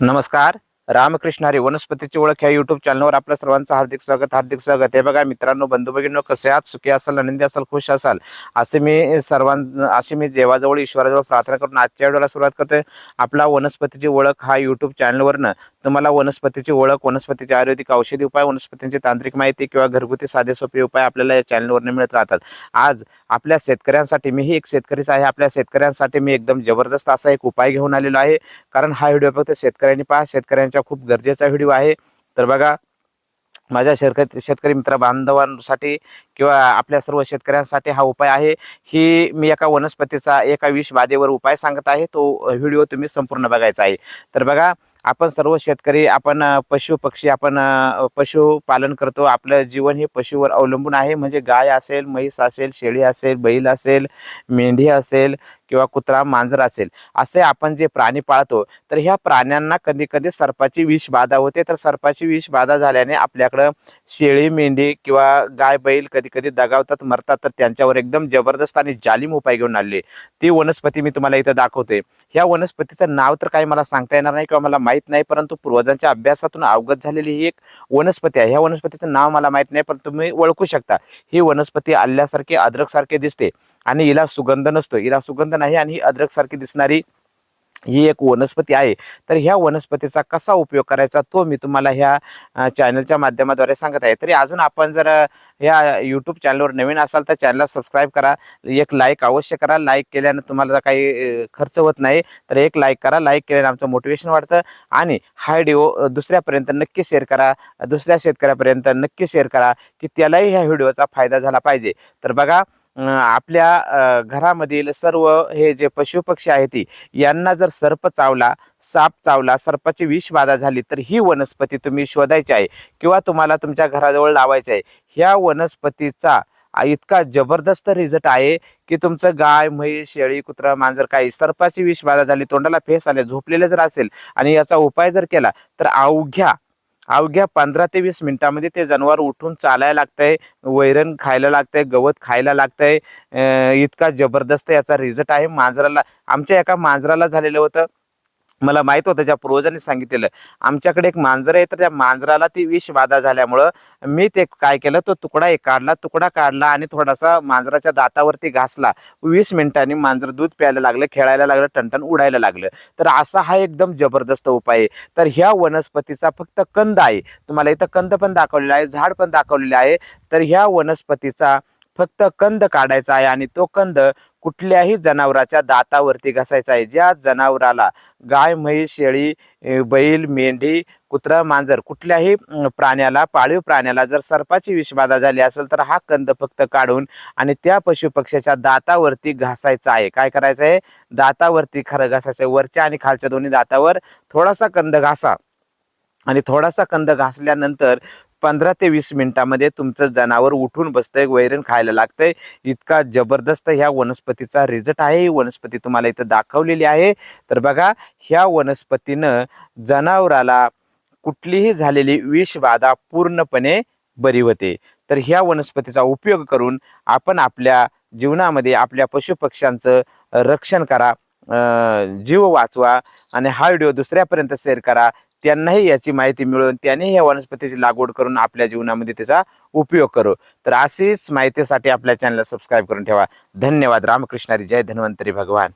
नमस्कार. रामकृष्ण हरी वनस्पतीची ओळख ह्या युट्यूब चॅनलवर आपल्या सर्वांचं हार्दिक स्वागत हार्दिक स्वागत. हे बघा मित्रांनो बंधू भगिनींनो कसे आहात? सुखी असाल आनंदी असाल खुश असाल? असे मी सर्वां असे मी देवाजवळ ईश्वराजवळ प्रार्थना करून आजच्या व्हिडिओला सुरुवात करतोय. आपला वनस्पतीची ओळख हा युट्यूब चॅनलवरनं तुम्हाला वनस्पतीची ओळख वनस्पतीचे आयुर्वेदिक औषधी उपाय वनस्पतींची तांत्रिक माहिती किंवा घरगुती साधे सोपे उपाय आपल्याला या चॅनलवरनं मिळत राहतात. आज आपल्या शेतकऱ्यांसाठी मीही एक शेतकरीच आहे आपल्या शेतकऱ्यांसाठी मी एकदम जबरदस्त असा एक उपाय घेऊन आलेलो आहे. कारण हा व्हिडिओ फक्त शेतकऱ्यांनी पहा शेतकऱ्यांच्या खूप गरजेचा व्हिडिओ आहे. तर बघा माझ्या शेतकरी शेतकरी मित्र बांधवांसाठी किंवा आपल्या सर्व शेतकऱ्यांसाठी हा उपाय आहे. ही मी एका वनस्पतीचा एका विष बाधेवर उपाय सांगत आहे. तो व्हिडिओ तुम्ही संपूर्ण बघायचा आहे. तर बघा आपण सर्व शेतकरी आपण पशु पक्षी आपण पशुपालन करतो. आपलं जीवन हे पशुवर अवलंबून आहे. म्हणजे गाय असेल म्हैस असेल शेळी असेल बैल असेल मेंढी असेल किंवा कुत्रा मांजर असेल असे आपण जे प्राणी पाळतो तर ह्या प्राण्यांना कधी कधी सर्पाची विष बाधा होते. तर सर्पाची विष बाधा झाल्याने आपल्याकडं शेळी मेंढी किंवा गाय बैल कधी कधी दगावतात मरतात. तर त्यांच्यावर एकदम जबरदस्त आणि जालिम उपाय घेऊन आले ती वनस्पती मी तुम्हाला इथं दाखवते. ह्या वनस्पतीचं नाव तर काही मला सांगता येणार नाही किंवा मला माहीत नाही परंतु पूर्वजांच्या अभ्यासातून अवगत झालेली ही एक वनस्पती आहे. ह्या वनस्पतीचं नाव मला माहीत नाही पण तुम्ही ओळखू शकता. ही वनस्पती आल्यासारखी अद्रकसारखे दिसते. आणि हिला सुगंध नसतो. हिला सुगंध नाही आणि ही अद्रकसारखी दिसणारी ही एक वनस्पती आहे. तर ह्या वनस्पतीचा कसा उपयोग करायचा तो मी तुम्हाला ह्या चॅनलच्या माध्यमाद्वारे सांगत आहे. तरी अजून आपण जर ह्या यूट्यूब चॅनलवर नवीन असाल तर चॅनलला सबस्क्राईब करा. एक लाईक अवश्य करा. लाईक केल्यानं तुम्हाला जर काही खर्च होत नाही तर एक लाईक करा. लाईक केल्यानं आमचं मोटिवेशन वाढतं. आणि हा व्हिडिओ दुसऱ्यापर्यंत नक्की शेअर करा. दुसऱ्या शेतकऱ्यापर्यंत नक्की शेअर करा की त्यालाही ह्या व्हिडिओचा फायदा झाला पाहिजे. तर बघा आपल्या घरामधील सर्व हे जे पशुपक्षी आहेत ती यांना जर सर्प चावला साप चावला सर्पाची विषबाधा झाली तर ही वनस्पती तुम्ही शोधायची आहे किंवा तुम्हाला तुमच्या घराजवळ लावायची आहे. ह्या वनस्पतीचा इतका जबरदस्त रिझल्ट आहे की तुमचं गाय म्हैस शेळी कुत्रा मांजर काही सर्पाची विषबाधा झाली तोंडाला फेस आले झोपलेलं जर असेल आणि याचा उपाय जर केला तर अवघ्या अवघ्या पंधरा ते वीस मिनिटामध्ये ते जनावर उठून चालायला लागतंय वैरण खायला लागतंय गवत खायला लागतंय. इतका जबरदस्त याचा रिझल्ट आहे. मांजराला आमच्या एका मांजराला झालेलं होतं. मला माहीत होतं ज्या पूर्वजांनी सांगितलेलं. आमच्याकडे एक मांजर आहे तर त्या मांजराला ती विष बाधा झाल्यामुळं मी ते काय केलं तो तुकडा एक काढला तुकडा काढला आणि थोडासा मांजराच्या दातावरती घासला. वीस मिनिटांनी मांजर दूध प्यायला लागलं खेळायला लागलं टणटण उडायला लागलं. तर असा हा एकदम जबरदस्त उपाय आहे. तर ह्या वनस्पतीचा फक्त कंद आहे. तुम्हाला इथं कंद पण दाखवलेला आहे झाड पण दाखवलेलं आहे. तर ह्या वनस्पतीचा फक्त कंद काढायचा आहे आणि तो कंद कुठल्याही जनावराच्या दातावरती घासायचा आहे. ज्या जनावराला गाय म्हैस शेळी बैल मेंढी कुत्रा मांजर कुठल्याही प्राण्याला पाळीव प्राण्याला जर सर्पाची विषबाधा झाली असेल तर हा कंद फक्त काढून आणि त्या पशुपक्ष्याच्या दातावरती घासायचा आहे. काय करायचं आहे? दातावरती खरं घासायचं आहे. वरच्या आणि खालच्या दोन्ही दातावर थोडासा कंद घासा. आणि थोडासा कंद घासल्यानंतर पंधरा ते वीस मिनिटामध्ये तुमचं जनावर उठून बसतंय वैरण खायला लागतंय. इतका जबरदस्त ह्या वनस्पतीचा रिझल्ट आहे. ही वनस्पती तुम्हाला इथं दाखवलेली आहे. तर बघा ह्या वनस्पतीनं जनावराला कुठलीही झालेली विषबाधा पूर्णपणे बरी होते. तर ह्या वनस्पतीचा उपयोग करून आपण आपल्या जीवनामध्ये आपल्या पशुपक्ष्यांचं रक्षण करा जीव वाचवा आणि हा व्हिडिओ दुसऱ्यापर्यंत शेअर करा. त्यांनाही याची माहिती मिळून त्यांनी या वनस्पतीची लागवड करून आपल्या जीवनामध्ये त्याचा उपयोग करू. तर अशीच माहितीसाठी आपल्या चॅनलला सबस्क्राईब करून ठेवा. धन्यवाद. रामकृष्णारी. जय धन्वंतरी भगवान.